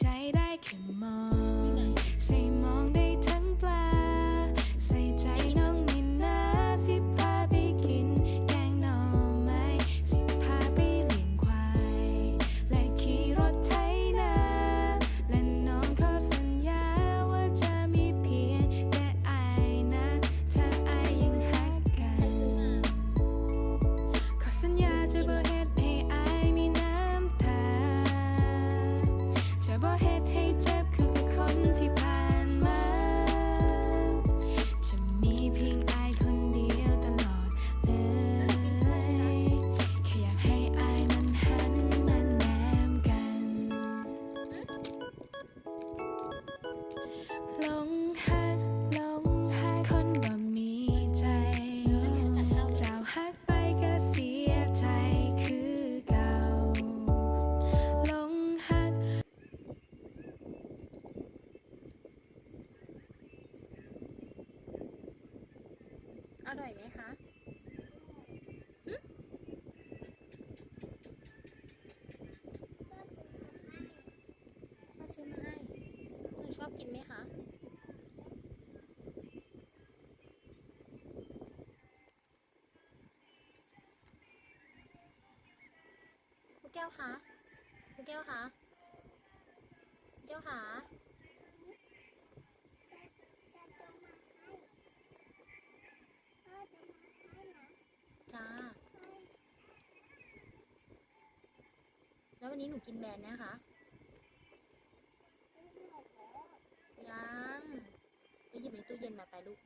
ใจได้แค่มองใส่มองได้ทั้งปลา ใส่ใจน้องนินนาสิพาไปกิน แกงหน่อไม้สิพาไปเลี้ยงควาย และขี่รถไถนา และน้องขอสัญญาว่าจะมีเพียงแต่อายนะถ้าอายยังหักกัน ขอสัญญาจะบ่ หลงฮักหลงฮักคนบ่มีใจ เจ้าฮักไปก็เสียใจคือเก่าหลงฮัก อร่อยไหมคะหึพ่อซื้อมาให้หนูชอบกินไหมคะ กแก้วคะลูกแก้วคะลูกแก้วคะจ้า แล้ววันนี้หนูกินแบรนด์นะคะ ยัง ไปหยิบในตู้เย็นมาไปลูก